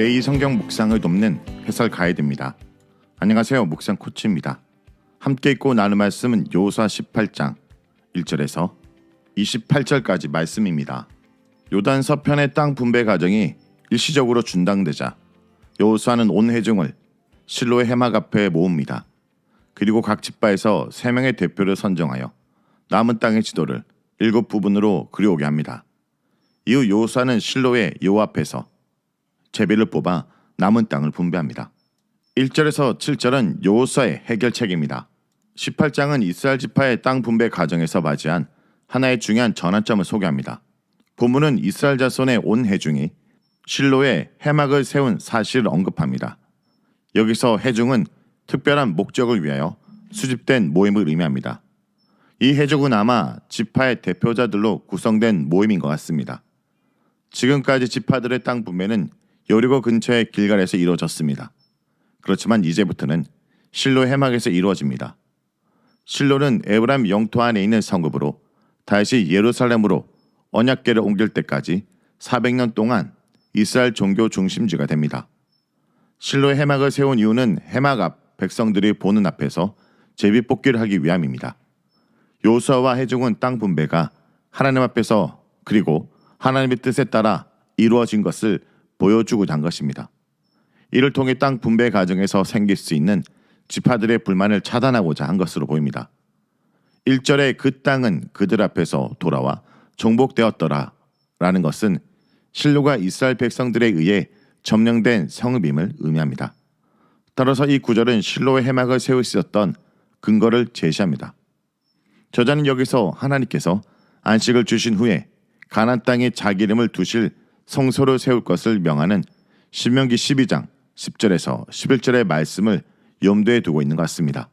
매일 성경 묵상을 돕는 해설 가이드입니다. 안녕하세요. 묵상 코치입니다. 함께 읽고 나눌 말씀은 요수아 18장 1절에서 28절까지 말씀입니다. 요단 서편의 땅 분배 과정이 일시적으로 중단되자 여호수아는 온 회중을 실로의 해막 앞에 모읍니다. 그리고 각 지파에서 세 명의 대표를 선정하여 남은 땅의 지도를 일곱 부분으로 그려오게 합니다. 이후 여호수아는 실로의 요 앞에서 제비를 뽑아 남은 땅을 분배합니다. 1절에서 7절은 여호수아의 해결책입니다. 18장은 이스라엘 지파의 땅 분배 과정에서 맞이한 하나의 중요한 전환점을 소개합니다. 본문은 이스라엘 자손의 온 회중이 실로에 해막을 세운 사실을 언급합니다. 여기서 회중은 특별한 목적을 위하여 수집된 모임을 의미합니다. 이 해족은 아마 지파의 대표자들로 구성된 모임인 것 같습니다. 지금까지 지파들의 땅 분배는 여리고 근처의 길갈에서 이루어졌습니다. 그렇지만 이제부터는 실로 해막에서 이루어집니다. 실로는 에브람 영토 안에 있는 성읍으로 다시 예루살렘으로 언약궤를 옮길 때까지 400년 동안 이스라엘 종교 중심지가 됩니다. 실로의 해막을 세운 이유는 해막 앞 백성들이 보는 앞에서 제비 뽑기를 하기 위함입니다. 요수아와 해중은 땅 분배가 하나님 앞에서 그리고 하나님의 뜻에 따라 이루어진 것을 보여주고자 한 것입니다. 이를 통해 땅 분배 과정에서 생길 수 있는 지파들의 불만을 차단하고자 한 것으로 보입니다. 1절에 그 땅은 그들 앞에서 돌아와 정복되었더라 라는 것은 실로가 이스라엘 백성들에 의해 점령된 성읍임을 의미합니다. 따라서 이 구절은 실로의 해막을 세울 수 있었던 근거를 제시합니다. 저자는 여기서 하나님께서 안식을 주신 후에 가난 땅에 자기 이름을 두실 성소를 세울 것을 명하는 신명기 12장 10절에서 11절의 말씀을 염두에 두고 있는 것 같습니다.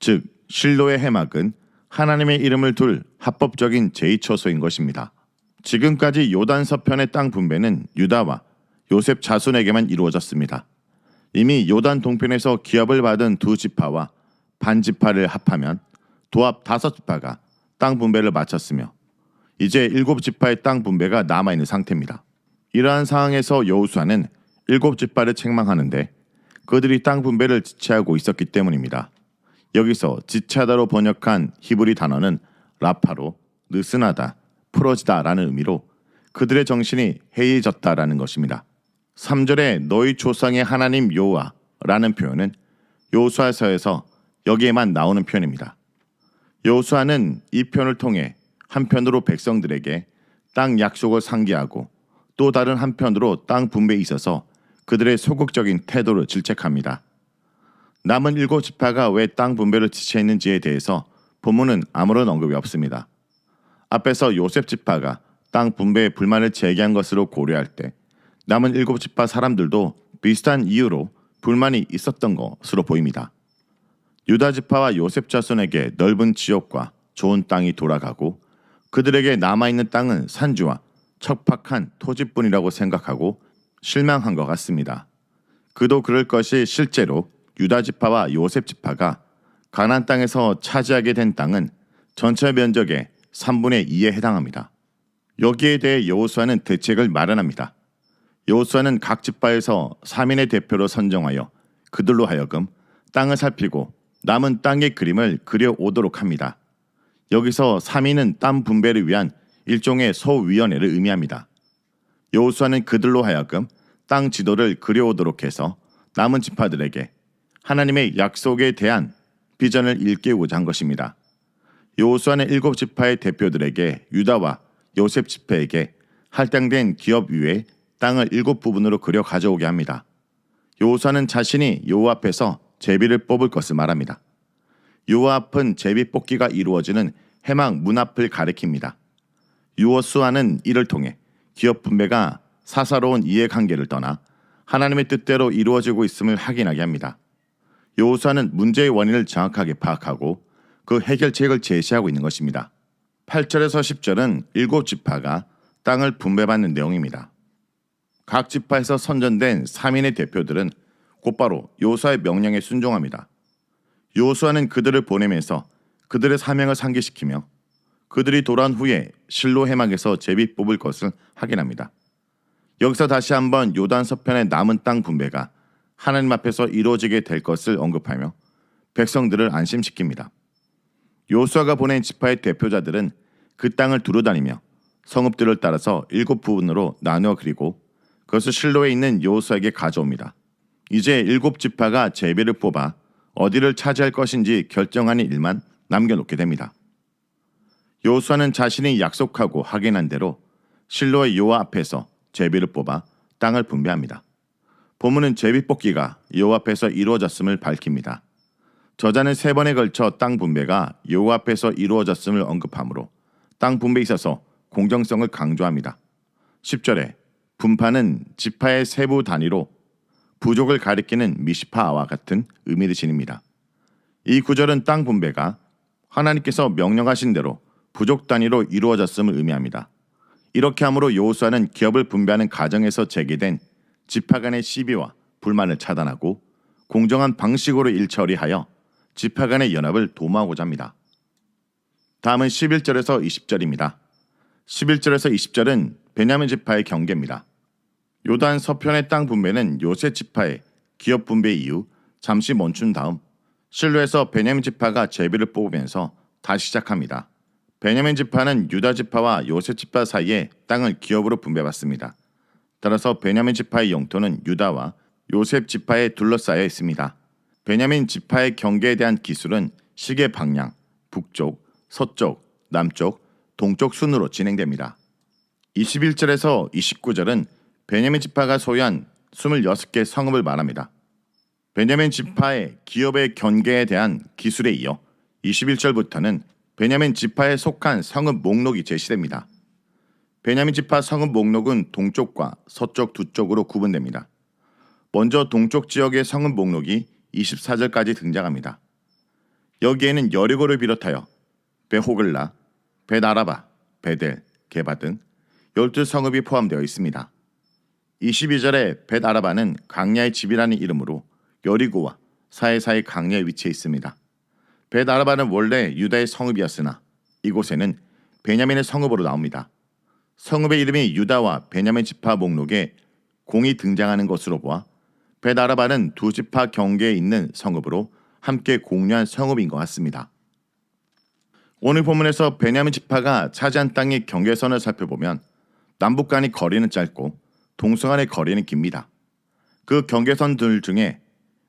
즉 실로의 해막은 하나님의 이름을 둘 합법적인 제2처소인 것입니다. 지금까지 요단 서편의 땅 분배는 유다와 요셉 자손에게만 이루어졌습니다. 이미 요단 동편에서 기업을 받은 두 지파와 반 지파를 합하면 도합 다섯 지파가 땅 분배를 마쳤으며 이제 일곱 지파의 땅 분배가 남아 있는 상태입니다. 이러한 상황에서 여호수아는 일곱 지파를 책망하는데 그들이 땅 분배를 지체하고 있었기 때문입니다. 여기서 지체하다로 번역한 히브리 단어는 라파로 느슨하다, 풀어지다라는 의미로 그들의 정신이 해이해졌다라는 것입니다. 3절에 너희 조상의 하나님 여호와라는 표현은 여호수아서에서 여기에만 나오는 표현입니다. 여호수아는 이 표현을 통해 한편으로 백성들에게 땅 약속을 상기하고 또 다른 한편으로 땅 분배에 있어서 그들의 소극적인 태도를 질책합니다. 남은 일곱 지파가 왜 땅 분배를 지체했는지에 대해서 본문은 아무런 언급이 없습니다. 앞에서 요셉 지파가 땅 분배에 불만을 제기한 것으로 고려할 때 남은 일곱 지파 사람들도 비슷한 이유로 불만이 있었던 것으로 보입니다. 유다 지파와 요셉 자손에게 넓은 지역과 좋은 땅이 돌아가고 그들에게 남아 있는 땅은 산주와 척박한 토지뿐이라고 생각하고 실망한 것 같습니다. 그도 그럴 것이 실제로 유다 지파와 요셉 지파가 가나안 땅에서 차지하게 된 땅은 전체 면적의 3분의 2에 해당합니다. 여기에 대해 여호수아는 대책을 마련합니다. 여호수아는 각 지파에서 3인의 대표로 선정하여 그들로 하여금 땅을 살피고 남은 땅의 그림을 그려 오도록 합니다. 여기서 3인은 땅 분배를 위한 일종의 소위원회를 의미합니다. 여호수아는 그들로 하여금 땅 지도를 그려오도록 해서 남은 지파들에게 하나님의 약속에 대한 비전을 일깨우고자 한 것입니다. 여호수아는 일곱 지파의 대표들에게 유다와 요셉 지파에게 할당된 기업 위에 땅을 일곱 부분으로 그려 가져오게 합니다. 여호수아는 자신이 여호와 앞에서 제비를 뽑을 것을 말합니다. 여호와 앞은 제비 뽑기가 이루어지는 해막 문 앞을 가리킵니다. 유호수아는 이를 통해 기업 분배가 사사로운 이해관계를 떠나 하나님의 뜻대로 이루어지고 있음을 확인하게 합니다. 여호수아는 문제의 원인을 정확하게 파악하고 그 해결책을 제시하고 있는 것입니다. 8절에서 10절은 일곱 지파가 땅을 분배받는 내용입니다. 각 지파에서 선전된 3인의 대표들은 곧바로 요수아의 명령에 순종합니다. 요수아는 그들을 보내면서 그들의 사명을 상기시키며 그들이 돌아온 후에 실로 해막에서 제비 뽑을 것을 확인합니다. 여기서 다시 한번 요단 서편의 남은 땅 분배가 하나님 앞에서 이루어지게 될 것을 언급하며 백성들을 안심시킵니다. 요수아가 보낸 지파의 대표자들은 그 땅을 두루 다니며 성읍들을 따라서 일곱 부분으로 나누어 그리고 그것을 실로에 있는 요수아에게 가져옵니다. 이제 일곱 지파가 제비를 뽑아 어디를 차지할 것인지 결정하는 일만 남겨놓게 됩니다. 요수아는 자신이 약속하고 확인한 대로 실로의 요아 앞에서 제비를 뽑아 땅을 분배합니다. 본문은 제비 뽑기가 요아 앞에서 이루어졌음을 밝힙니다. 저자는 세 번에 걸쳐 땅 분배가 요아 앞에서 이루어졌음을 언급하므로 땅 분배에 있어서 공정성을 강조합니다. 10절에 분파는 지파의 세부 단위로 부족을 가리키는 미시파와 같은 의미를 지닙니다. 이 구절은 땅 분배가 하나님께서 명령하신 대로 부족 단위로 이루어졌음을 의미합니다. 이렇게 함으로 여호수아는 기업을 분배하는 과정에서 제기된 지파 간의 시비와 불만을 차단하고 공정한 방식으로 일 처리하여 지파 간의 연합을 도모하고자 합니다. 다음은 11절에서 20절입니다. 11절에서 20절은 베냐민 지파의 경계입니다. 요단 서편의 땅 분배는 요셉 지파의 기업 분배 이후 잠시 멈춘 다음 실로에서 베냐민 지파가 제비를 뽑으면서 다시 시작합니다. 베냐민 지파는 유다 지파와 요셉 지파 사이에 땅을 기업으로 분배받습니다. 따라서 베냐민 지파의 영토는 유다와 요셉 지파에 둘러싸여 있습니다. 베냐민 지파의 경계에 대한 기술은 시계 방향, 북쪽, 서쪽, 남쪽, 동쪽 순으로 진행됩니다. 21절에서 29절은 베냐민 지파가 소유한 26개 성읍을 말합니다. 베냐민 지파의 기업의 경계에 대한 기술에 이어 21절부터는 베냐민 지파에 속한 성읍 목록이 제시됩니다. 베냐민 지파 성읍 목록은 동쪽과 서쪽 두 쪽으로 구분됩니다. 먼저 동쪽 지역의 성읍 목록이 24절까지 등장합니다. 여기에는 여리고를 비롯하여 베호글라, 베나라바, 베델, 게바 등 12성읍이 포함되어 있습니다. 22절에 벳아라바는 강야의 집이라는 이름으로 여리고와 사해사의 강야에 위치해 있습니다. 벳아라바는 원래 유다의 성읍이었으나 이곳에는 베냐민의 성읍으로 나옵니다. 성읍의 이름이 유다와 베냐민 지파 목록에 공이 등장하는 것으로 보아 벳아라바는 두 지파 경계에 있는 성읍으로 함께 공유한 성읍인 것 같습니다. 오늘 본문에서 베냐민 지파가 차지한 땅의 경계선을 살펴보면 남북 간의 거리는 짧고 동서 간의 거리는 깁니다. 그 경계선들 중에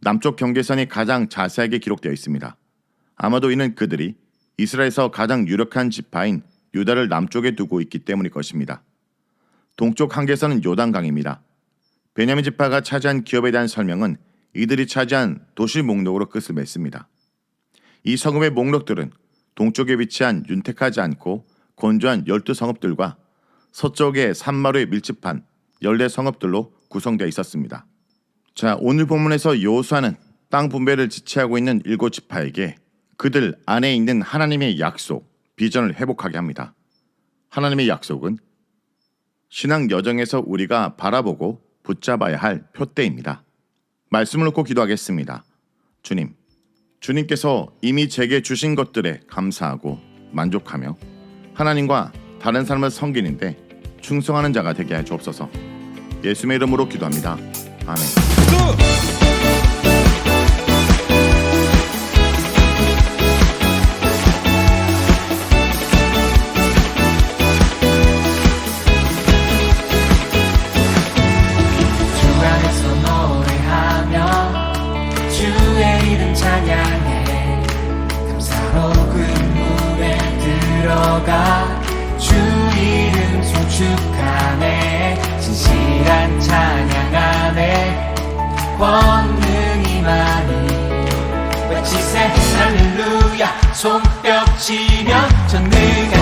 남쪽 경계선이 가장 자세하게 기록되어 있습니다. 아마도 이는 그들이 이스라엘에서 가장 유력한 지파인 유다를 남쪽에 두고 있기 때문일 것입니다. 동쪽 한계선은 요단강입니다. 베냐민 지파가 차지한 기업에 대한 설명은 이들이 차지한 도시 목록으로 끝을 맺습니다. 이 성읍의 목록들은 동쪽에 위치한 윤택하지 않고 건조한 열두 성읍들과 서쪽의 산마루에 밀집한 열네 성읍들로 구성되어 있었습니다. 자, 오늘 본문에서 요수아는 땅 분배를 지체하고 있는 일곱 지파에게 그들 안에 있는 하나님의 약속, 비전을 회복하게 합니다. 하나님의 약속은 신앙 여정에서 우리가 바라보고 붙잡아야 할 표대입니다. 말씀을 놓고 기도하겠습니다. 주님, 주님께서 이미 제게 주신 것들에 감사하고 만족하며 하나님과 다른 사람을 섬기는데 충성하는 자가 되게 해 주옵소서. 예수의 이름으로 기도합니다. 아멘. 진실한 찬양 안에 권능이 많이 외치세. 할렐루야. 손뼉 치며 전능하